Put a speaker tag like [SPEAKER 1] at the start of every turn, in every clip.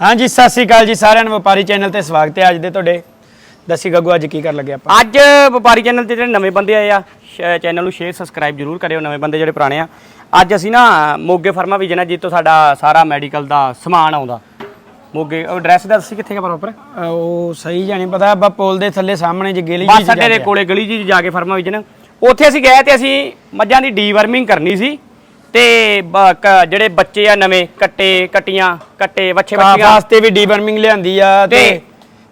[SPEAKER 1] ਹਾਂਜੀ ਸਤਿ ਸ੍ਰੀ ਅਕਾਲ ਜੀ ਸਾਰਿਆਂ ਨੂੰ। ਵਪਾਰੀ ਚੈਨਲ ਤੇ ਸਵਾਗਤ ਹੈ ਅੱਜ ਦੇ ਤੁਹਾਡੇ। ਦੱਸੀ ਗੱਗੂ ਅੱਜ ਕੀ ਕਰ ਲੱਗੇ ਆਪਾਂ?
[SPEAKER 2] ਅੱਜ ਵਪਾਰੀ ਚੈਨਲ ਤੇ ਜਿਹੜੇ ਨਵੇਂ ਬੰਦੇ ਆਏ ਆ ਚੈਨਲ ਨੂੰ ਸ਼ੇਅਰ ਸਬਸਕ੍ਰਾਈਬ ਜਰੂਰ ਕਰਿਓ ਨਵੇਂ ਬੰਦੇ ਜਿਹੜੇ ਪੁਰਾਣੇ ਆ। ਅੱਜ ਅਸੀਂ ਨਾ ਮੋਗੇ ਫਰਮਾ ਵਿਜਨ ਆ ਜਿੱਥੋਂ ਸਾਡਾ ਸਾਰਾ ਮੈਡੀਕਲ ਦਾ ਸਮਾਨ ਆਉਂਦਾ। ਮੋਗੇ ਉਹ ਐਡਰੈਸ ਦਾ ਦੱਸੀ ਕਿੱਥੇ ਹੈ ਪ੍ਰੋਪਰ
[SPEAKER 1] ਉਹ ਸਹੀ ਜਾਣੀ ਪਤਾ ਆਪਾਂ ਪੁਲ ਦੇ ਥੱਲੇ ਸਾਹਮਣੇ ਜੇ ਗੇਲੀ
[SPEAKER 2] ਬੱਸ
[SPEAKER 1] ਜੀ
[SPEAKER 2] ਅੱਡੇ ਦੇ ਕੋਲੇ ਗਲੀ ਜੀ ਜਾ ਕੇ ਫਰਮਾ ਵਿਜਨ ਉੱਥੇ ਅਸੀਂ ਗਏ ਤੇ ਅਸੀਂ ਮੱਝਾਂ ਦੀ ਡੀਵਰਮਿੰਗ ਕਰਨੀ ਸੀ। ਤੇ ਬ- ਕ- ਜਿਹੜੇ ਬੱਚੇ ਆ ਨਵੇਂ ਕੱਟੇ ਕੱਟੀਆਂ ਕੱਟੇ ਵੱਛੇ
[SPEAKER 1] ਕਾਫ ਵਾਸਤੇ ਵੀ ਡੀਵਰਮਿੰਗ ਲਿਆਂਦੀ ਆ ਤੇ
[SPEAKER 2] ਤੇ-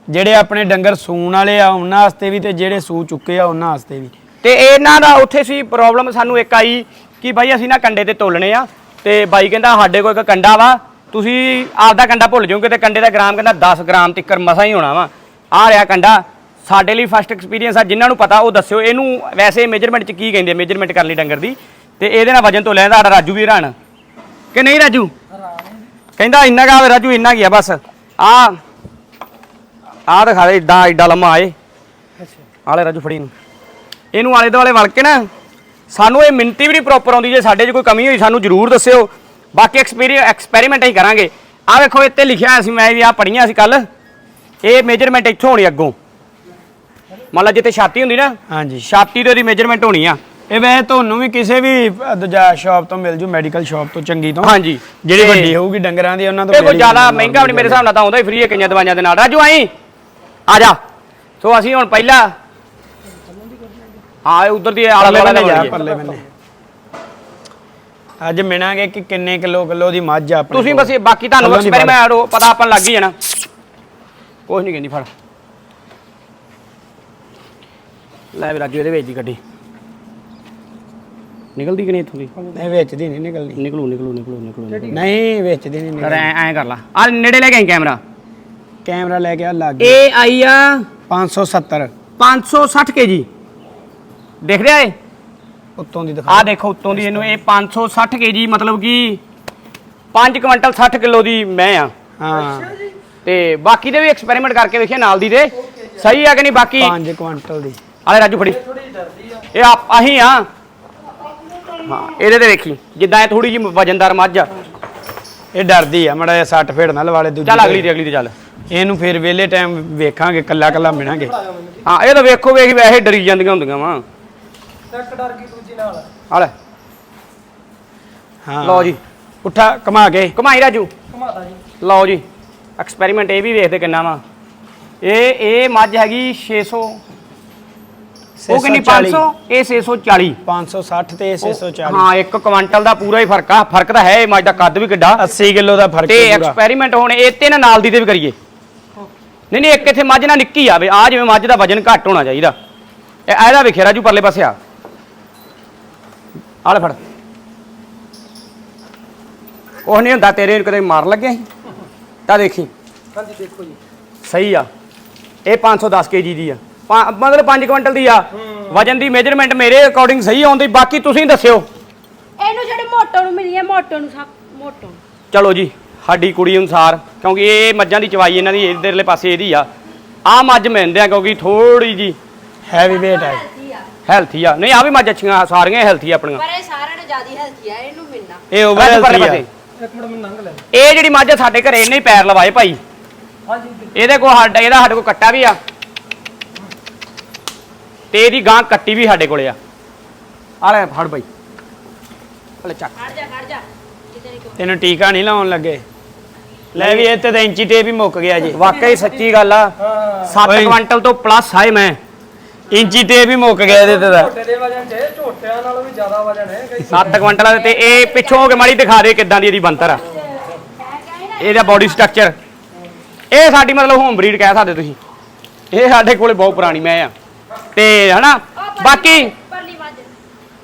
[SPEAKER 1] ਜਿਹੜੇ ਆਪਣੇ ਡੰਗਰ ਸੂਣ ਵਾਲੇ ਆ ਉਹਨਾਂ ਵਾਸਤੇ ਵੀ ਤੇ ਜਿਹੜੇ ਸੂ ਚੁੱਕੇ ਆ ਉਹਨਾਂ ਵਾਸਤੇ ਵੀ।
[SPEAKER 2] ਤੇ ਇਹਨਾਂ ਦਾ ਉੱਥੇ ਸੀ ਪ੍ਰੋਬਲਮ ਸਾਨੂੰ ਇੱਕ ਆਈ ਕਿ ਬਾਈ ਅਸੀਂ ਨਾ ਕੰਡੇ ਤੇ ਤੋਲਣੇ ਆ ਤੇ ਬਾਈ ਕਹਿੰਦਾ ਸਾਡੇ ਕੋਲ ਇੱਕ ਕੰਡਾ ਵਾ ਤੁਸੀਂ ਆਪਦਾ ਕੰਡਾ ਭੁੱਲ ਜਾਓਗੇ ਤੇ ਕੰਡੇ ਦਾ ਗ੍ਰਾਮ ਕਹਿੰਦਾ 10 ਗ੍ਰਾਮ ਤਿੱਕਰ ਮਸਾ ਹੀ ਹੋਣਾ ਵਾ। ਆ ਰਿਹਾ ਕੰਡਾ ਸਾਡੇ ਲਈ ਫਸਟ ਐਕਸਪੀਰੀਅੰਸ ਆ ਜਿਨ੍ਹਾਂ ਨੂੰ ਪਤਾ ਉਹ ਦੱਸਿਓ ਇਹਨੂੰ ਵੈਸੇ ਮੇਜਰਮੈਂਟ ਚ ਕੀ ਕਹਿੰਦੇ ਮੇਜਰਮੈਂਟ ਕਰਨ ਲਈ ਡੰਗਰ ਦੀ। ਤੇ ਇਹਦੇ ਨਾਲ ਵਜਨ ਤੋਂ ਲੈਂਦਾ ਸਾਡਾ ਰਾਜੂ ਵੀ ਹੈਰਾਨ ਕਿ ਨਹੀਂ ਰਾਜੂ? ਕਹਿੰਦਾ ਇੰਨਾ ਕਾ ਰਾਜੂ ਇੰਨਾ ਕੀ ਆ ਬਸ। ਆ ਆ ਦਿਖਾ ਦੇ ਏਡਾ ਏਡਾ ਲੰਮਾ ਆਏ ਆਲੇ ਰਾਜੂ ਫੜੀ ਨੂੰ। ਇਹਨੂੰ ਆਲੇ ਦੁਆਲੇ ਵਲ ਕੇ ਨਾ ਸਾਨੂੰ ਇਹ ਮਿੰਤੀ ਵੀ ਨਹੀਂ ਪ੍ਰੋਪਰ ਆਉਂਦੀ ਜੇ ਸਾਡੇ 'ਚ ਕੋਈ ਕਮੀ ਹੋਈ ਸਾਨੂੰ ਜਰੂਰ ਦੱਸਿਓ। ਬਾਕੀ ਐਕਸਪੀਰੀਅੰਸ ਐਕਸਪੈਰੀਮੈਂਟ ਹੀ ਕਰਾਂਗੇ। ਆ ਵੇਖੋ ਇੱਥੇ ਲਿਖਿਆ ਸੀ ਮੈਂ ਵੀ ਆ ਪੜੀਆਂ ਸੀ ਕੱਲ ਇਹ ਮੇਜਰਮੈਂਟ ਇੱਥੋਂ ਹੋਣੀ ਅੱਗੋਂ। ਮੰਨ ਲਾ ਜਿੱਥੇ ਛਾਤੀ ਹੁੰਦੀ ਨਾ
[SPEAKER 1] ਹਾਂਜੀ।
[SPEAKER 2] ਛਾਤੀ ਤੇ ਉਹਦੀ ਮੇਜਰਮੈਂਟ ਹੋਣੀ ਆ।
[SPEAKER 1] ਇਹ ਵੈਸੇ ਤੁਹਾਨੂੰ ਵੀ ਕਿਸੇ ਵੀ ਦੂਜਾ ਸ਼ਾਪ ਤੋਂ ਮਿਲ ਜੂ ਮੈਡੀਕਲ ਸ਼ਾਪ ਤੋਂ ਚੰਗੀ ਤੋਂ।
[SPEAKER 2] ਹਾਂਜੀ।
[SPEAKER 1] ਜਿਹੜੀ
[SPEAKER 2] ਤੇ
[SPEAKER 1] ਵੱਡੀ ਹੋਊਗੀ ਡੰਗਰਾਂ ਦੀ ਉਹਨਾਂ ਤੋਂ
[SPEAKER 2] ਇਹ ਕੋਈ ਜ਼ਿਆਦਾ ਮਹਿੰਗਾ ਵੀ ਨਹੀਂ ਮੇਰੇ ਹਿਸਾਬ ਨਾਲ ਤਾਂ ਆਉਂਦਾ ਹੀ ਫ੍ਰੀ ਹੈ ਕਈਆਂ ਦਵਾਈਆਂ ਦੇ ਨਾਲ। ਰਾਜੂ ਆਈ? ਆ ਜਾ। ਸੋ ਅਸੀਂ ਹੁਣ ਪਹਿਲਾਂ ਹਾਂ ਇਹ ਉਧਰ ਦੀ ਆਲਾ
[SPEAKER 1] ਪਰਲੇ
[SPEAKER 2] ਦੁਆਲਾ
[SPEAKER 1] ਬੰਨੇ
[SPEAKER 2] ਦਾ
[SPEAKER 1] ਜਾ। ਪਰਲੇ ਬੰਨੇ। ਅੱਜ ਮਿਣਾਂਗੇ ਕਿ ਕਿੰਨੇ ਕਿਲੋ ਕਿਲੋ ਦੀ ਮੱਝ ਆ ਆਪਣੇ
[SPEAKER 2] ਤੁਸੀਂ
[SPEAKER 1] ਕੋਲ।
[SPEAKER 2] ਬਸ ਇਹ ਬਾਕੀ ਤੁਹਾਨੂੰ
[SPEAKER 1] ਥੱਲੋਂ ਦੀ।
[SPEAKER 2] ਐਕਸਪੈਰੀਮੈਂਟ ਪਤਾ ਆਪਾਂ ਨੂੰ ਲੱਗ ਹੀ ਜਾਣਾ। ਕੁਝ ਨਹੀਂ ਕਹਿੰਦੀ ਫੜ। ਲੈ ਵੀ ਰਾਜੂ ਇਹਦੇ ਵਿੱਚ ਹੀ ਗੱਡੀ ਨਿਕਲਦੀ ਕਿ ਨਹੀਂ ਇੱਥੋਂ ਦੀ?
[SPEAKER 1] ਨਹੀਂ ਵਿੱਚ ਦੀ ਨਹੀਂ ਨਿਕਲਣੀ
[SPEAKER 2] ਨਿਕਲੂ ਨਿਕਲੂ ਨਿਕਲੂ ਨਿਕਲੂ।
[SPEAKER 1] ਨਹੀਂ ਵਿੱਚ ਦੀ ਨਹੀਂ
[SPEAKER 2] ਕਰ
[SPEAKER 1] ਨਿਕਲਣੀ
[SPEAKER 2] ਐ ਐ ਕਰ ਲਾ। ਆ ਨੇੜੇ ਲੈ ਕੇ ਆਈ ਕੈਮਰਾ।
[SPEAKER 1] ਕੈਮਰਾ ਲੈ ਕੇ ਆ ਲੱਗ ਗਿਆ।
[SPEAKER 2] ਇਹ ਆਈ ਆ
[SPEAKER 1] 570
[SPEAKER 2] 560 ਕੇਜੀ ਦੇਖ ਰਿਹਾ ਏ?
[SPEAKER 1] ਉੱਤੋਂ ਦੀ ਦਿਖਾ।
[SPEAKER 2] ਆ ਦੇਖੋ ਉੱਤੋਂ ਦੀ ਇਹਨੂੰ ਇਹ 560 ਕੇਜੀ ਮਤਲਬ ਕਿ 5 ਕੁਇੰਟਲ 60 ਕਿਲੋ ਦੀ ਮੈਂ ਆ।
[SPEAKER 1] ਹਾਂ।
[SPEAKER 2] ਤੇ ਬਾਕੀ ਦੇ ਵੀ ਐਕਸਪੈਰੀਮੈਂਟ ਕਰਕੇ ਵੇਖਿਆ ਨਾਲ ਦੀ ਦੇ। ਸਹੀ ਆ ਕਿ ਨਹੀਂ ਬਾਕੀ?
[SPEAKER 1] 5 ਕੁਇੰਟਲ ਦੀ।
[SPEAKER 2] ਆਲੇ ਰਾਜੂ ਫੜੀ। ਇਹ ਆਪ ਆਹੀ ਆ। ਹਾਂ ਇਹਦੇ ਤੇ ਵੇਖੀ ਜਿੱਦਾਂ ਇਹ ਥੋੜੀ ਜਿਹੀ ਵਜਨਦਾਰ ਮੱਝ ਆ।
[SPEAKER 1] ਇਹ ਡਰਦੀ ਆ ਮੜਾ ਜਿਹਾ ਸੱਟ ਫੇੜ ਨਾਲ ਵਾਲੇ ਦੂਜੇ
[SPEAKER 2] ਚੱਲ ਅਗਲੀ ਤੇ ਅਗਲੀ ਤੇ ਚੱਲ।
[SPEAKER 1] ਇਹਨੂੰ ਫਿਰ ਵੇਲੇ ਟਾਈਮ ਵੇਖਾਂਗੇ ਕੱਲਾ ਕੱਲਾ ਮਿਣਾਂਗੇ।
[SPEAKER 2] ਹਾਂ ਇਹ ਤਾਂ ਵੇਖੋ ਵੇਖ ਵੈਸੇ ਡਰੀ ਜਾਂਦੀਆਂ ਹੁੰਦੀਆਂ ਵਾ।
[SPEAKER 3] ਇੱਕ ਡਰ ਗਈ ਦੂਜੀ ਨਾਲ।
[SPEAKER 2] ਆਲੇ
[SPEAKER 1] ਹਾਂ।
[SPEAKER 2] ਲਓ ਜੀ।
[SPEAKER 1] ਉੱਠਾ ਕਮਾ ਕੇ।
[SPEAKER 2] ਕਮਾਈ ਰਾਜੂ।
[SPEAKER 3] ਘੁਮਾਤਾ ਜੀ।
[SPEAKER 2] ਲਓ ਜੀ। ਐਕਸਪੈਰੀਮੈਂਟ ਇਹ ਵੀ ਵੇਖਦੇ ਕਿੰਨਾ ਵਾ। ਇਹ ਇਹ ਮੱਝ ਹੈਗੀ 600 ਉਹ ਕਿੰਨੀ 500 ਇਹ 640
[SPEAKER 1] 560 ਤੇ 640
[SPEAKER 2] ਹਾਂ ਇੱਕ ਕੁਆਂਟਲ ਦਾ ਪੂਰਾ ਹੀ ਫ਼ਰਕ ਆ। ਫ਼ਰਕ ਤਾਂ ਹੈ ਇਹ ਮੱਝ ਦਾ ਕੱਦ ਵੀ ਕਿੱਡਾ।
[SPEAKER 1] 80 ਕਿਲੋ ਦਾ ਫ਼ਰਕ
[SPEAKER 2] ਤੇ
[SPEAKER 1] ਹੈ ਪੂਰਾ।
[SPEAKER 2] ਐਕਸਪੈਰੀਮੈਂਟ ਹੁਣ ਇਹ ਤੇ ਨਾ ਨਾਲ ਦੀ ਤੇ ਵੀ ਕਰੀਏ। ਨਹੀਂ ਨਹੀਂ ਇੱਕ ਇੱਥੇ ਮੱਝ ਨਾਲ ਨਿੱਕੀ ਆਵੇ। ਆ ਜਿਵੇਂ ਮੱਝ ਦਾ ਵਜਨ ਘੱਟ ਹੋਣਾ ਚਾਹੀਦਾ। ਇਹ ਇਹਦਾ ਵੇਖਿਆ ਰਾਜੂ ਪਰਲੇ ਪਾਸੇ ਆ। ਆਲੇ ਫੜ। ਉਹ ਨਹੀਂ ਹੁੰਦਾ ਤੇਰੇ ਨੂੰ ਕਦੇ ਮਾਰ ਲੱਗਿਆ ਸੀ ਤਾਂ ਦੇਖੀ।
[SPEAKER 3] ਹਾਂਜੀ ਦੇਖੋ ਜੀ।
[SPEAKER 2] ਸਹੀ ਆ। ਇਹ 510 ਕੇਜੀ ਦੀ ਆ। ਪਾ- ਮਤਲਬ 5 ਕੁਇੰਟਲ ਦੀ ਆ। ਵਜਨ ਦੀ ਮੇਜਰਮੈਂਟ ਮੇਰੇ ਅਕੋਰਡਿੰਗ ਸਹੀ ਆਉਂਦੀ ਬਾਕੀ ਤੁਸੀਂ ਦੱਸਿਓ।
[SPEAKER 4] ਇਹਨੂੰ ਜਿਹੜੇ ਮੋਟੋ ਨੂੰ ਮਿਲੀ ਹੈ ਮੋਟੋ ਨੂੰ ਸਭ ਮੋਟੋ ਨੂੰ।
[SPEAKER 2] ਚਲੋ ਜੀ ਸਾਡੀ ਕੁੜੀ ਅਨੁਸਾਰ ਕਿਉਂਕਿ ਇਹ ਮੱਝਾਂ ਦੀ ਚਵਾਈ ਇਹਨਾਂ ਦੀ ਇਧਰਲੇ ਪਾਸੇ ਇਹਦੀ ਆ। ਆ ਮੱਝ ਮਿਲਦੇ ਆ ਕਿਉਂਕਿ ਥੋੜੀ ਜੀ
[SPEAKER 1] ਹੈਵੀ weight ਹੈ
[SPEAKER 4] ਹੈਲਥੀ ਆ।
[SPEAKER 2] ਹੈਲਥੀ ਆ। ਨਹੀਂ ਆ ਵੀ ਮੱਝ ਅੱਛੀਆਂ ਸਾਰੀਆਂ ਹੈਲਥੀ ਆਪਣੀਆਂ।
[SPEAKER 4] ਪਰ ਇਹ ਸਾਰਿਆਂ ਨਾਲੋਂ ਜ਼ਿਆਦਾ ਹੈਲਥੀ ਆ ਇਹਨੂੰ ਮਿਲਣਾ।
[SPEAKER 1] ਇਹ ਓਵਰ
[SPEAKER 2] ਪਰਲੇ
[SPEAKER 1] ਹੈਲਥੀ ਆ।
[SPEAKER 2] ਪਾਸੇ।
[SPEAKER 3] ਇੱਕ ਮਿੰਟ ਮੈਨੂੰ ਲੰਘ ਲੈ।
[SPEAKER 2] ਇਹ ਜਿਹੜੀ ਮੱਝ ਆ ਸਾਡੇ ਘਰੇ ਇਹਨੇ ਹੀ ਪੈਰ ਲਵਾਏ ਭਾਈ।
[SPEAKER 3] ਹਾਂਜੀ। ਜੀ।
[SPEAKER 2] ਇਹਦੇ ਕੋਲ ਸਾਡਾ ਇਹਦਾ ਸਾਡੇ ਕੋਲ ਕੱਟਾ ਵੀ ਆ। ਤੇ ਇਹਦੀ ਗਾਂ ਕੱਟੀ ਵੀ ਸਾਡੇ ਕੋਲੇ ਆ। ਆ ਲੈ ਫੜ ਬਾਈ। ਹਲੇ ਚੱਕ।
[SPEAKER 4] ਖੜ ਜਾ ਖੜ ਜਾ। ਨਹੀਂ
[SPEAKER 1] ਤੈਨੂੰ ਟੀਕਾ ਨਹੀਂ ਲਾਉਣ ਲੱਗੇ। ਲੈ ਵੀ ਇੱਥੇ ਤਾਂ ਇੰਚੀ ਟੇਪ ਹੀ ਮੁੱਕ ਗਿਆ ਜੀ।
[SPEAKER 2] ਵਾਕਈ ਸੱਚੀ ਗੱਲ ਆ।
[SPEAKER 3] ਹਾਂ।
[SPEAKER 2] 7
[SPEAKER 1] ਓਏ।
[SPEAKER 2] ਕੁਇੰਟਲ ਤੋਂ ਪਲੱਸ ਆਏ ਮੈਂ।
[SPEAKER 1] ਇੰਚੀ ਟੇਪ ਹੀ ਮੁੱਕ ਗਿਆ ਇਹਦੇ ਤੇ ਤਾਂ।
[SPEAKER 3] ਝੋਟੇ ਦੇ ਵਜਨ ਚ ਝੋਟਿਆਂ ਨਾਲੋਂ ਵੀ ਜ਼ਿਆਦਾ ਵਜਨ ਹੈ ਕਈ।
[SPEAKER 2] 7 ਕੁਇੰਟਲ ਤੇ ਇਹ ਪਿੱਛੋਂ ਹੋ ਕੇ ਮਾੜੀ ਦਿਖਾ ਦੇ ਕਿੱਦਾਂ ਦੀ ਇਹਦੀ ਬੰਤਰ ਆ। ਇਹਦਾ ਬਾਡੀ ਸਟਰਕਚਰ ਇਹ ਸਾਡੀ ਮਤਲਬ ਹੋਮ ਬਰੀਡ ਕਹਿ ਸਕਦੇ ਤੁਸੀਂ। ਇਹ ਸਾਡੇ ਕੋਲੇ ਬਹੁਤ ਪੁਰਾਣੀ ਮੈਂ ਆ। ਤੇ ਹਨਾ ਬਾਕੀ
[SPEAKER 4] ਪਰਲੀ ਮੱਝ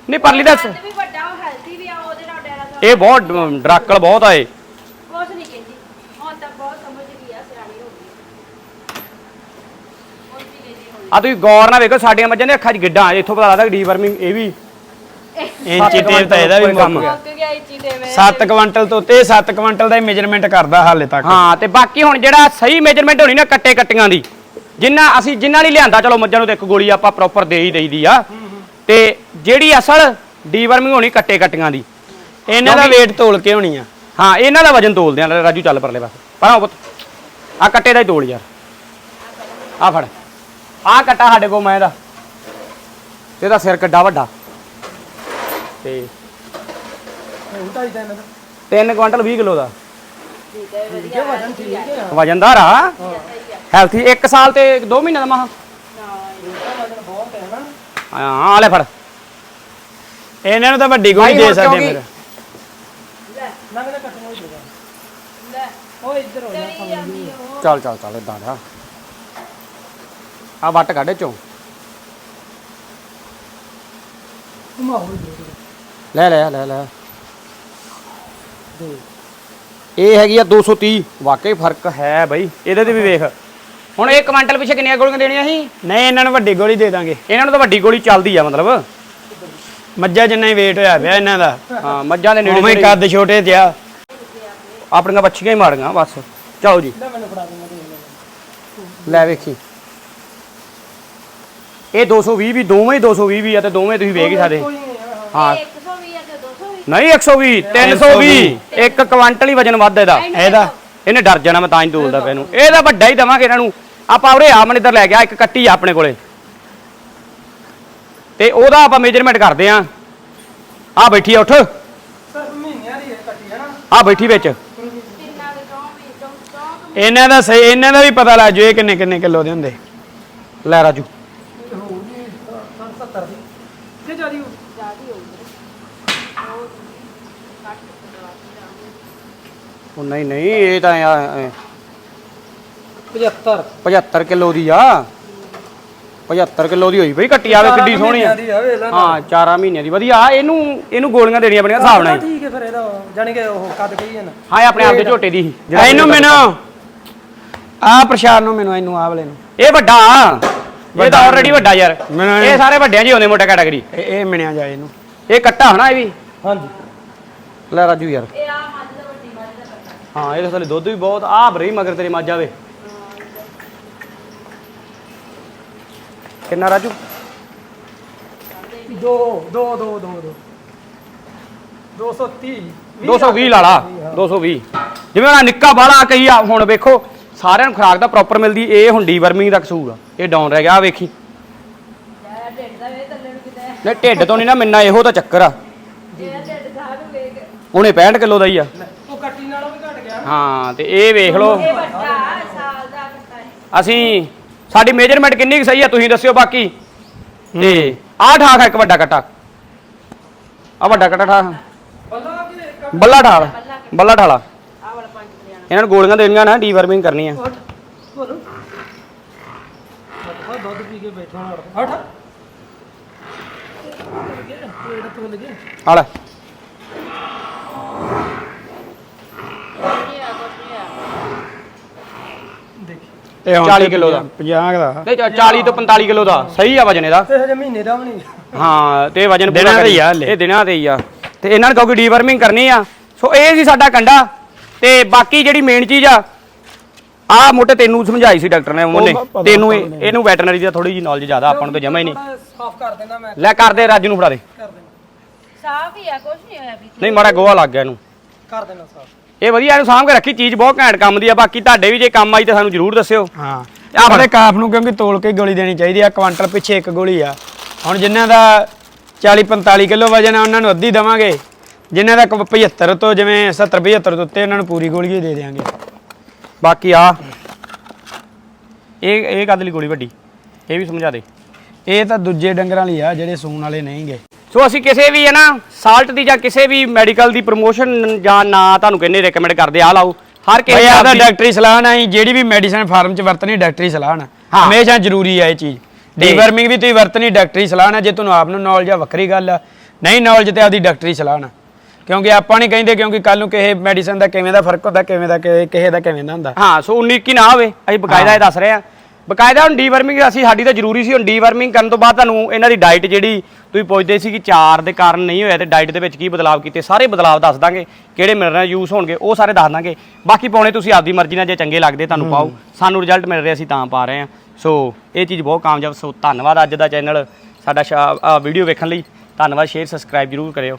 [SPEAKER 2] ਨਹੀਂ ਪਰਲੀ ਦਾ
[SPEAKER 4] ਕੱਦ ਵੀ ਵੱਡਾ ਉਹ ਹੈਲਥੀ ਵੀ ਆ ਉਹਦੇ ਨਾਲ ਡੈਰਾ ਸਾਹਿਬ
[SPEAKER 2] ਇਹ ਬਹੁਤ ਡਰਾਕਲ ਬਹੁਤ ਆ ਇਹ।
[SPEAKER 4] ਕੁਛ ਨਹੀਂ ਕਹਿੰਦੀ। ਹੁਣ ਤਾਂ ਬਹੁਤ ਸਮਝ ਗਈ ਆ ਸਿਆਣੀ ਹੋ ਗਈ।
[SPEAKER 2] ਤੁਸੀਂ ਗੌਰ ਨਾਲ ਵੇਖੋ ਸਾਡੀਆਂ ਮੱਝਾਂ ਦੇ ਅੱਖਾਂ 'ਚ ਗਿੱਡਾਂ ਇੱਥੋਂ ਪਤਾ ਲੱਗਦਾ ਡੀਵਰਮਿੰਗ ਇਹ ਵੀ
[SPEAKER 1] ਇੰਚੀ ਟੇਪ ਤਾਂ ਇਹਦਾ ਵੀ ਮੁੱਕ ਗਿਆ
[SPEAKER 4] ਮੁੱਕ ਗਿਆ ਇੱਚੀ ਦੇ ਵੇ
[SPEAKER 1] 7 ਕੁਇੰਟਲ ਤੋਂ ਤੇ 7 ਕੁਇੰਟਲ ਦਾ ਹੀ ਮੇਜਰਮੈਂਟ ਕਰਦਾ ਹਾਲੇ ਤੱਕ।
[SPEAKER 2] ਹਾਂ ਤੇ ਬਾਕੀ ਹੁਣ ਜਿਹੜਾ ਸਹੀ ਮੇਜਰਮੈਂਟ ਹੋਣੀ ਨਾ ਕੱਟੇ ਕੱਟੀਆਂ ਦੀ। ਜਿੰਨਾ ਅਸੀਂ ਜਿੰਨਾ ਨਹੀਂ ਲਿਆਂਦਾ ਚਲੋ ਮੱਝਾਂ ਨੂੰ ਤੇ ਇੱਕ ਗੋਲੀ ਆਪਾਂ ਪ੍ਰੋਪਰ ਦੇ ਹੀ ਦੇਈਦੀ ਆ। ਤੇ ਜਿਹੜੀ ਅਸਲ ਡੀਵਰਮਿੰਗ ਹੋਣੀ ਕੱਟੇ ਕੱਟੀਆਂ ਦੀ।
[SPEAKER 1] ਇਹਨਾਂ ਦਾ weight ਤੋਲ ਕੇ ਹੋਣੀ ਆ।
[SPEAKER 2] ਹਾਂ ਇਹਨਾਂ ਦਾ ਵਜਨ ਤੋਲਦੇ ਆ ਰਾਜੂ ਚੱਲ ਪਰਲੇ ਪਾਸੇ। ਪਰਾਂ ਪੁੱਤ। ਆ ਕੱਟੇ ਦਾ ਹੀ ਤੋਲ ਯਾਰ। ਆ ਫੜ। ਆ ਕੱਟਾ ਸਾਡੇ ਕੋਲ ਮੈਂ ਦਾ ਇਹਦਾ ਸਿਰ ਕਿੱਡਾ ਵੱਡਾ। ਤੇ
[SPEAKER 3] ਤਿੰਨ ਦਾ
[SPEAKER 2] 3 ਕੁਇੰਟਲ 20 ਕਿਲੋ ਦਾ।
[SPEAKER 4] ਠੀਕ ਹੈ ਵਧੀਆ
[SPEAKER 3] ਵਜਨ ਠੀਕ ਹੈ
[SPEAKER 2] ਵਜਨਦਾਰ ਆ ਹੈਲਥੀ 1 ਸਾਲ ਤੇ 2 ਮਹੀਨੇ ਦਾ ਮਹਾ।
[SPEAKER 3] ਹੈ
[SPEAKER 2] ਆ ਲੈ ਫੜ।
[SPEAKER 1] ਇਹਨਾਂ ਨੂੰ ਤਾਂ ਵੱਡੀ ਗੋਲੀ ਦੇ ਸਕਦੇ
[SPEAKER 3] ਜਾ
[SPEAKER 4] ਚਲੀ
[SPEAKER 2] ਚੱਲ ਚੱਲ ਇਦਾਂ ਦਾ। ਆ ਵੱਟ ਕੱਢ ਚੋਂ। ਲੈ ਲੈ ਲੈ ਲੈ। ਇਹ ਹੈਗੀ ਆ 230 ਵਾਕਈ ਫ਼ਰਕ ਹੈ ਬਈ। ਇਹਦੇ ਤੇ ਵੀ ਵੇਖ। ਹੁਣ ਇਹ ਕੁਆਂਟਲ ਪਿੱਛੇ ਕਿੰਨੀਆਂ ਗੋਲੀਆਂ ਦੇਣੀਆਂ ਸੀ?
[SPEAKER 1] ਨਹੀਂ ਇਹਨਾਂ ਨੂੰ ਵੱਡੀ ਗੋਲੀ ਦੇ ਦਾਂਗੇ।
[SPEAKER 2] ਇਹਨਾਂ ਨੂੰ ਤਾਂ ਵੱਡੀ ਗੋਲੀ ਚੱਲਦੀ ਆ ਮਤਲਬ।
[SPEAKER 1] ਮੱਝਾਂ ਜਿੰਨਾ ਹੀ weight ਹੋਇਆ ਪਿਆ ਇਹਨਾਂ ਦਾ।
[SPEAKER 2] ਹਾਂ ਮੱਝਾਂ ਦੇ ਨੇੜੇ
[SPEAKER 1] ਉਵੇਂ ਹੀ ਕੱਦ ਛੋਟੇ ਤੇ ਆ।
[SPEAKER 2] ਆਪਣੀਆਂ ਬੱਚੀਆਂ ਹੀ ਮਾਰੀਆਂ ਬਸ। ਚਲੋ ਜੀ।
[SPEAKER 3] ਲੈ
[SPEAKER 2] ਵੇਖੀ। ਇਹ 220 ਵੀ ਦੋਵੇਂ ਹੀ 220 ਵੀ ਆ ਤੇ ਦੋਵੇਂ ਤੁਸੀਂ ਵੇਖ ਹੀ ਸਕਦੇ।
[SPEAKER 3] ਹੈ, ਹਾਂ।
[SPEAKER 2] ਹਾਂ।
[SPEAKER 4] ਇਹ 120 ਹੈ ਤੇ 220
[SPEAKER 2] ਨਹੀਂ 120 320 ਇੱਕ ਕੁਆਂਟਲ ਹੀ ਵਜਨ ਵੱਧ ਇਹਦਾ।
[SPEAKER 1] ਇਹਦਾ
[SPEAKER 2] ਇਹਨੇ ਡਰ ਜਾਣਾ ਮੈਂ ਤਾਂ ਹੀ ਤੋਲਦਾ ਪਿਆ ਇਹਨੂੰ। ਇਹ ਤਾਂ ਵੱਡਾ ਹੀ ਦਵਾਂਗੇ ਇਹਨਾਂ ਨੂੰ। ਆਪਾਂ ਉਰੇ ਆਮਨ ਇੱਧਰ ਲੈ ਗਿਆ ਇੱਕ ਕੱਟੀ ਆ ਆਪਣੇ ਕੋਲੇ। ਤੇ ਉਹਦਾ ਆਪਾਂ ਮੇਜਰਮੈਂਟ ਕਰਦੇ ਆ। ਆ ਬੈਠੀ ਆ ਉੱਠ।
[SPEAKER 3] ਸਰ ਮਹੀਨਿਆਂ ਦੀ ਕੱਟੀ ਹੈ ਨਾ।
[SPEAKER 2] ਆ ਬੈਠੀ ਵਿੱਚ।
[SPEAKER 1] ਇਹਨਾਂ ਦਾ ਸਹੀ ਇਹਨਾਂ ਦਾ ਵੀ ਪਤਾ ਲੱਗ ਜੂ ਇਹ ਕਿੰਨੇ ਕਿੰਨੇ ਕਿਲੋ ਦੇ ਹੁੰਦੇ।
[SPEAKER 2] ਲੈ ਰਾਜੂ।
[SPEAKER 3] ਇਹ ਹੋਊਗੀ 70 ਦੀ। ਕਿ ਜਿਆਦੀ ਹੋਊ?
[SPEAKER 4] ਜ਼ਿਆਦੀ ਹੋਊਗੀ ਉਹ ਕੱਟ
[SPEAKER 2] ਉਹ ਨਹੀਂ ਨਹੀਂ ਇਹ ਤਾਂ ਆ, ਐ,
[SPEAKER 3] 75
[SPEAKER 2] 75 ਕਿਲੋ ਦੀ ਆ। 75 ਕਿਲੋ ਦੀ ਹੋਈ ਬਈ ਕੱਟੀ ਆਵੇ ਕਿੱਡੀ ਸੋਹਣੀ ਆ। ਹਾਂ 4 ਮਹੀਨਿਆਂ ਦੀ। ਵਧੀਆ ਇਹਨੂੰ ਇਹਨੂੰ ਗੋਲੀਆਂ ਦੇਣੀਆਂ ਬਣੀਆਂ ਹਿਸਾਬ ਨਾਲ। ਹੀ।
[SPEAKER 3] ਠੀਕ ਹੈ ਫਿਰ ਇਹਦਾ ਜਾਨੀ ਕਿ ਉਹ ਕੱਦ ਕਹੀ ਹੈ ਨਾ
[SPEAKER 2] ਹਾਂ ਆਪਣੇ ਆਪ ਦੇ ਝੋਟੇ ਦੀ
[SPEAKER 1] ਇਹਨੂੰ ਮੈਨੂੰ ਆ ਪ੍ਰਸ਼ਾਦ ਨੂੰ ਮੈਨੂੰ ਇਹਨੂੰ ਆ ਵਾਲੇ ਨੂੰ।
[SPEAKER 2] ਇਹ ਵੱਡਾ ਇਹ ਤਾਂ ਆਲਰੇਡੀ ਵੱਡਾ ਯਾਰ। ਇਹ ਸਾਰੇ ਵੱਡਿਆਂ ਜੀ ਹੁੰਦੇ ਮੋਟਾ ਕੈਟਾਗਰੀ
[SPEAKER 1] ਇਹ ਇਹ ਮਿਣਿਆ ਜਾਏ ਇਹਨੂੰ।
[SPEAKER 2] ਇਹ ਕੱਟਾ ਹਨਾ ਇਹ ਵੀ?
[SPEAKER 3] ਹਾਂਜੀ।
[SPEAKER 2] ਲੈ ਰਾਜੂ ਯਾਰ
[SPEAKER 4] ਇਹ ਆ ਮੱਝ ਦਾ ਵੱਡੀ ਮੱਝ ਦਾ ਕੱਟਾ
[SPEAKER 2] ਹਾਂ ਇਹਦੇ ਥੱਲੇ ਦੁੱਧ ਵੀ ਬਹੁਤ ਆ ਭਰੀ ਮਗਰ ਤੇਰੀ ਮੱਝ ਆਵੇ। ਕਿੰਨਾ ਰਾਜੂ?
[SPEAKER 3] ਦੋ ਦੋ ਦੋ ਦੋ ਦੋ। 230
[SPEAKER 2] 220 ਲਾ ਲਾ 220 ਜਿਵੇਂ ਉਹਨਾਂ ਨਿੱਕਾ ਬਾਲਾ ਕਹੀ ਆ ਹੁਣ ਵੇਖੋ ਸਾਰਿਆਂ ਨੂੰ ਖੁਰਾਕ ਦਾ ਪ੍ਰੋਪਰ ਮਿਲਦੀ ਇਹ ਹੁਣ ਡੀਵਰਮਿੰਗ ਦਾ ਕਸੂਰ ਆ ਇਹ ਡਾਊਨ ਰਹਿ ਗਿਆ ਆ ਵੇਖੀ।
[SPEAKER 4] ਜਾ ਢਿੱਡ ਦਾ ਵੇ ਥੱਲੇ ਨੂੰ ਕਿਤੇ।
[SPEAKER 2] ਨਹੀਂ ਢਿੱਡ ਤੋਂ ਨਹੀਂ ਨਾ ਮਿੰਨਾ ਇਹੋ ਤਾਂ ਚੱਕਰ ਆ। ਉਹਨੇ 65 ਕਿਲੋ ਦਾ ਹੀ ਆ
[SPEAKER 3] ਉਹ ਕੱਟੀ ਨਾਲੋਂ ਵੀ ਘਟ ਗਿਆ
[SPEAKER 2] ਹਾਂ ਤੇ ਇਹ ਵੇਖ ਲਓ।
[SPEAKER 4] ਇਹ ਵੱਡਾ ਸਾਲ ਦਾ ਕੱਟਾ ਹੈ।
[SPEAKER 2] ਅਸੀਂ ਸਾਡੀ ਮੇਜਰਮੈਂਟ ਕਿੰਨੀ ਕੁ ਸਹੀ ਆ ਤੁਸੀਂ ਦੱਸਿਓ ਬਾਕੀ। ਤੇ ਆਹ ਠਾਕ ਆ ਇੱਕ ਵੱਡਾ ਕੱਟਾ। ਆ ਵੱਡਾ ਕੱਟਾ ਠਾਕ।
[SPEAKER 3] ਬੱਲਾ ਕਿ ਇੱਕ
[SPEAKER 2] ਬੱਲਾ ਠਾਲ ਬੱਲਾ ਠਾਲਾ।
[SPEAKER 4] ਆ ਵਾਲਾ ਪੰਜ ਲਿਆਣਾ
[SPEAKER 2] ਇਹਨਾਂ ਨੂੰ ਗੋਲੀਆਂ ਦੇਣੀਆਂ ਨਾ ਡੀਵਰਮਿੰਗ ਕਰਨੀ ਆ।
[SPEAKER 3] ਦੁੱਧ ਪੀ ਕੇ ਬੈਠਾ
[SPEAKER 2] ਆ ਲੈ।
[SPEAKER 4] ਇਹ
[SPEAKER 1] ਹੁਣ
[SPEAKER 2] 40 ਕਿਲੋ ਦਾ।
[SPEAKER 1] 50 ਦਾ।
[SPEAKER 2] ਤੇ 40 ਤੋਂ 45 ਕਿਲੋ ਦਾ। ਸਹੀ ਆ ਵਜਨ ਇਹਦਾ।
[SPEAKER 3] ਤੇ ਹਜੇ ਮਹੀਨੇ ਦਾ ਵੀ ਨਹੀਂ।
[SPEAKER 2] ਹਾਂ ਤੇ ਵਜਨ
[SPEAKER 1] ਦਿਨਾਂ
[SPEAKER 2] ਪੂਰਾ
[SPEAKER 1] ਤੇ ਹੀ ਆ
[SPEAKER 2] ਕਰੀ।
[SPEAKER 1] ਹਲੇ।
[SPEAKER 2] ਇਹ ਦਿਨਾਂ ਤੇ ਹੀ ਆ। ਤੇ ਇਹਨਾਂ ਨੂੰ ਕਿਉਂਕਿ ਡੀਵਰਮਿੰਗ ਕਰਨੀ ਆ। ਸੋ ਇਹ ਸੀ ਸਾਡਾ ਕੰਡਾ। ਤੇ ਬਾਕੀ ਜਿਹੜੀ ਮੇਨ ਚੀਜ਼ ਆ ਆ ਮੋਟੇ ਤੈਨੂੰ ਸਮਝਾਈ ਸੀ ਡਾਕਟਰ ਨੇ ਉਹਨੇ।
[SPEAKER 1] ਉਹ ਪਤਾ-
[SPEAKER 2] ਤੈਨੂੰ
[SPEAKER 1] ਪਤਾ
[SPEAKER 2] ਇਹ-
[SPEAKER 1] ਨਹੀਂ।
[SPEAKER 2] ਇਹਨੂੰ ਵੈਟਰਨਰੀ ਦਾ ਥੋੜੀ ਜੀ ਨੌਲੇਜ ਜ਼ਿਆਦਾ ਆਪਾਂ ਨੂੰ ਤਾਂ ਜਮਾ ਹੀ ਨਹੀਂ।
[SPEAKER 3] ਥੋੜ੍ਹਾ ਸਾਫ਼ ਕਰ ਦੇਣਾ ਮੈਂ।
[SPEAKER 2] ਲੈ ਕਰ ਦੇ ਰਾਜੂ ਨੂੰ ਫੜਾ ਦੇ।
[SPEAKER 3] ਕਰ ਦੇਣਾ
[SPEAKER 4] ਸਾਫ਼ ਹੀ ਆ ਕੁਛ ਨਹੀਂ ਹੋਇਆ ਵੀ।
[SPEAKER 2] ਨਹੀਂ ਮਾੜਾ ਗੋਹਾ ਲੱਗ ਗਿਆ ਇਹਨੂੰ।
[SPEAKER 3] ਕਰ ਦੇਣਾ ਸਾਫ਼।
[SPEAKER 2] ਇਹ ਵਧੀਆ ਇਹਨੂੰ ਸਾਂਭ ਕੇ ਰੱਖੀ ਚੀਜ਼ ਬਹੁਤ ਘੈਂਟ ਕੰਮ ਦੀ ਆ। ਬਾਕੀ ਤੁਹਾਡੇ ਵੀ ਜੇ ਕੰਮ ਆਈ ਤਾਂ ਸਾਨੂੰ ਜ਼ਰੂਰ ਦੱਸਿਓ।
[SPEAKER 1] ਹਾਂ। ਆਪਣੇ ਕਾਫ ਨੂੰ ਕਿਉਂਕਿ ਤੋਲ ਕੇ ਗੋਲੀ ਦੇਣੀ ਚਾਹੀਦੀ ਆ ਕੁਆਂਟਲ ਪਿੱਛੇ ਇੱਕ ਗੋਲੀ ਆ। ਹੁਣ ਜਿਨ੍ਹਾਂ ਦਾ 40 45 ਕਿਲੋ ਵਜਨ ਆ ਉਹਨਾਂ ਨੂੰ ਅੱਧੀ ਦਵਾਂਗੇ। ਜਿਨ੍ਹਾਂ ਦਾ 75 ਤੋਂ ਜਿਵੇਂ 70 75 ਤੋਂ ਉੱਤੇ ਉਹਨਾਂ ਨੂੰ ਪੂਰੀ ਗੋਲੀ ਹੀ ਦੇ ਦੇਵਾਂਗੇ
[SPEAKER 2] ਬਾਕੀ ਆ ਇਹ ਇਹ ਕਦ ਲਈ ਗੋਲੀ ਵੱਡੀ? ਇਹ ਵੀ ਸਮਝਾ ਦੇ।
[SPEAKER 1] ਇਹ ਤਾਂ ਦੂਜੇ ਡੰਗਰਾਂ ਲਈ ਆ ਜਿਹੜੇ ਸੂਣ ਵਾਲੇ ਨਹੀਂਗੇ।
[SPEAKER 2] ਸੋ ਅਸੀਂ ਕਿਸੇ ਵੀ ਹੈ ਨਾ ਸਾਲਟ ਦੀ ਜਾਂ ਕਿਸੇ ਵੀ ਮੈਡੀਕਲ ਦੀ ਪ੍ਰੋਮੋਸ਼ਨ ਜਾਂ ਨਾ ਤੁਹਾਨੂੰ ਕਹਿੰਦੇ ਰეკਮੈਂਡ ਕਰਦੇ ਆ ਲਾਓ। ਹਰ ਕਿਸੇ
[SPEAKER 1] ਆਦਾ
[SPEAKER 2] ਆਪਦੀ-
[SPEAKER 1] ਡਾਕਟਰੀ ਸਲਾਹ ਨਾਲ ਹੀ ਜਿਹੜੀ ਵੀ ਮੈਡੀਸਨ ਫਾਰਮ 'ਚ ਵਰਤਣੀ ਡਾਕਟਰੀ ਸਲਾਹ
[SPEAKER 2] ਹਾਂ।
[SPEAKER 1] ਹਮੇਸ਼ਾ ਜ਼ਰੂਰੀ ਆ ਇਹ ਚੀਜ਼। ਡੀਵਰਮਿੰਗ ਵੀ ਤੁਸੀਂ ਵਰਤਣੀ ਡਾਕਟਰੀ ਸਲਾਹ ਨਾਲ ਜੇ ਤੁਹਾਨੂੰ ਆਪ ਨੂੰ ਨੌਲੇਜ ਆ ਵੱਖਰੀ ਗੱਲ ਆ। ਨਹੀਂ ਨੌਲੇਜ ਤੇ ਆਪਦੀ ਡਾਕਟਰੀ ਸਲਾਹ ਨਾਲ। ਕਿਉਂਕਿ ਆਪਾਂ ਨਹੀਂ ਕਹਿੰਦੇ ਕਿਉਂਕਿ ਕੱਲ ਨੂੰ ਕਿਸੇ ਮੈਡੀਸਨ ਦਾ ਕਿਵੇਂ ਦਾ ਫ਼ਰਕ ਹੁੰਦਾ ਕਿਵੇਂ ਦਾ ਕਿਸੇ ਦਾ ਕਿਵੇਂ ਦਾ ਹੁੰਦਾ।
[SPEAKER 2] ਹਾਂ ਸੋ 19 ਕੀ ਨਾ ਹੋਵੇ ਅਸੀਂ ਬਕਾਇਦਾ ਇਹ ਦੱਸ ਰਹੇ ਆ ਬਕਾਇਦਾ ਹੁਣ ਡੀਵਰਮਿੰਗ ਅਸੀਂ ਸਾਡੀ ਤਾਂ ਜ਼ਰੂਰੀ ਸੀ ਹੁਣ ਡੀਵਰਮਿੰਗ ਕਰਨ ਤੋਂ ਬਾਅਦ ਤੁਹਾਨੂੰ ਇਹਨਾਂ ਦੀ ਡਾਈਟ ਜਿਹੜੀ ਤੁਸੀਂ ਪੁੱਛਦੇ ਸੀ ਕਿ ਚਾਰ ਦੇ ਕਾਰਨ ਨਹੀਂ ਹੋਇਆ ਤੇ ਡਾਈਟ ਦੇ ਵਿੱਚ ਕੀ ਬਦਲਾਅ ਕੀਤੇ ਸਾਰੇ ਬਦਲਾਅ ਦੱਸ ਦਾਂਗੇ ਕਿਹੜੇ ਮਿਨਰਲ ਯੂਜ਼ ਹੋਣਗੇ ਉਹ ਸਾਰੇ ਦੱਸ ਦਾਂਗੇ। ਬਾਕੀ ਪਾਉਣੇ ਤੁਸੀਂ ਆਪਦੀ ਮਰਜ਼ੀ ਨਾਲ ਜੇ ਚੰਗੇ ਲੱਗਦੇ ਤੁਹਾਨੂੰ ਪਾਓ ਸਾਨੂੰ ਰਿਜ਼ਲਟ ਮਿਲ ਰਿਹਾ ਅਸੀਂ ਤਾਂ ਪਾ ਰਹੇ ਆ ਸੋ ਇਹ ਚੀਜ਼ ਬਹੁਤ ਕਾਮਯਾਬ ਸੋ ਧੰਨਵਾਦ ਅੱਜ ਦਾ ਚੈਨਲ ਸਾਡਾ ਵੀਡੀਓ ਵੇਖਣ ਲਈ। ਧੰਨਵਾਦ ਸ਼ੇਅਰ ਸਬਸਕ੍ਰਾਈਬ ਜਰੂਰ ਕਰਿਓ।